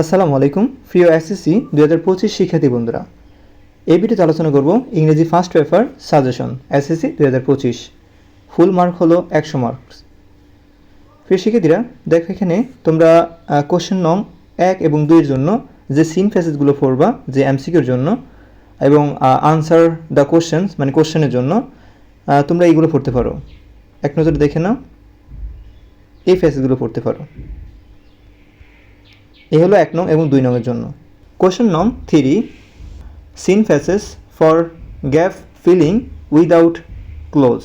আসসালামু আলাইকুম, প্রিয় এসএসসি দুই হাজার পঁচিশ শিক্ষার্থী বন্ধুরা। এই ভিডিওতে আলোচনা করব ইংরেজি ফার্স্ট পেপার সাজেশন এসএসসি দুই হাজার পঁচিশ। ফুল মার্ক হলো একশো মার্কস। প্রিয় শিক্ষার্থীরা, দেখো এখানে তোমরা কোশ্চেন নং এক এবং দুইয়ের জন্য যে সিন ফেসেসগুলো পড়বা, যে এমসিকিউর জন্য এবং আনসার দ্য কোশ্চেন্স মানে কোশ্চেনের জন্য তোমরা এইগুলো পড়তে পারো। এক নজরে দেখে নাও। এই ফেসেসগুলো পড়তে পারো। এই হলো এক নং এবং দুই নংয়ের জন্য। কোশ্চেন নং three seen passages for gap filling without clues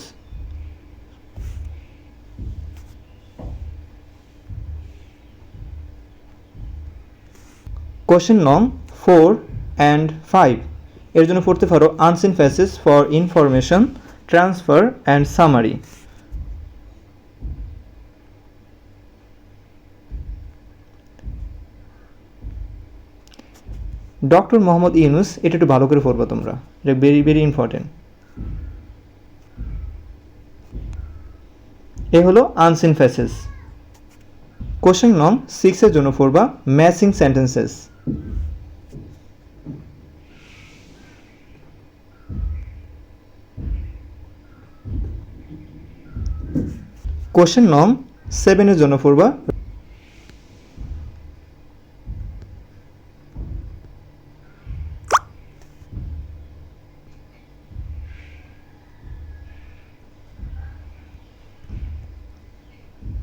question নং ফোর অ্যান্ড ফাইভ এর জন্য পড়তে পারো unseen passages for information transfer and summary doctor Muhammad Yunus, এটা একটু ভালো করে পড়বা তোমরা। এটা ভেরি ভেরি ইম্পর্টেন্ট এ হলো আনসিন ফেসেস কোশ্চেন নং সিক্সের জন্য পড়বা ম্যাচিং সেন্টেন্সেস কোশ্চেন নং সেভেনের জন্য পড়বা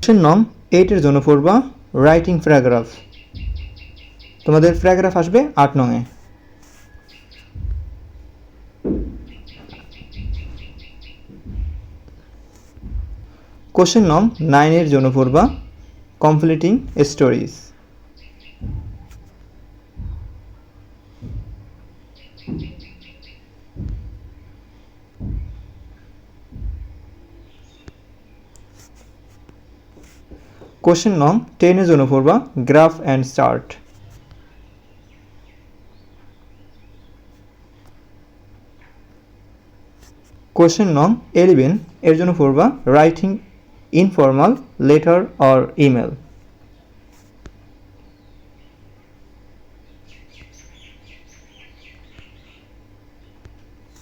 কোশ্চেন নং এইটের জন্য পড়বা রাইটিং প্যারাগ্রাফ তোমাদের প্যারাগ্রাফ আসবে আট নঙে কোশ্চেন নং নাইনের জন্য পড়বা কমপ্লিটিং স্টোরিজ কোশ্চেন নং টেনের জন্য পড়বা গ্রাফ অ্যান্ড চার্ট কোশ্চেন নং এলিভেন এর জন্য পড়বা writing informal letter or email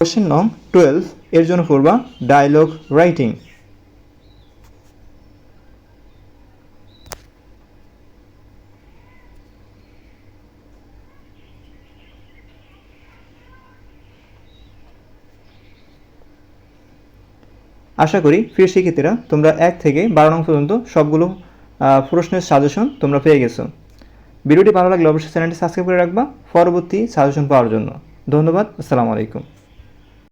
question নং টুয়েলভ এর জন্য পড়বা ডায়লগ রাইটিং আশা করি প্রিয় শিক্ষার্থীরা, তোমরা এক থেকে বারো নং পর্যন্ত সবগুলো প্রশ্নের সাজেশন তোমরা পেয়ে গেছো। ভিডিওটি ভালো লাগলে অবশ্যই চ্যানেলটি সাবস্ক্রাইব করে রাখবা। পরবর্তী সাজেশন পাওয়ার জন্য। ধন্যবাদ। আসসালামু আলাইকুম।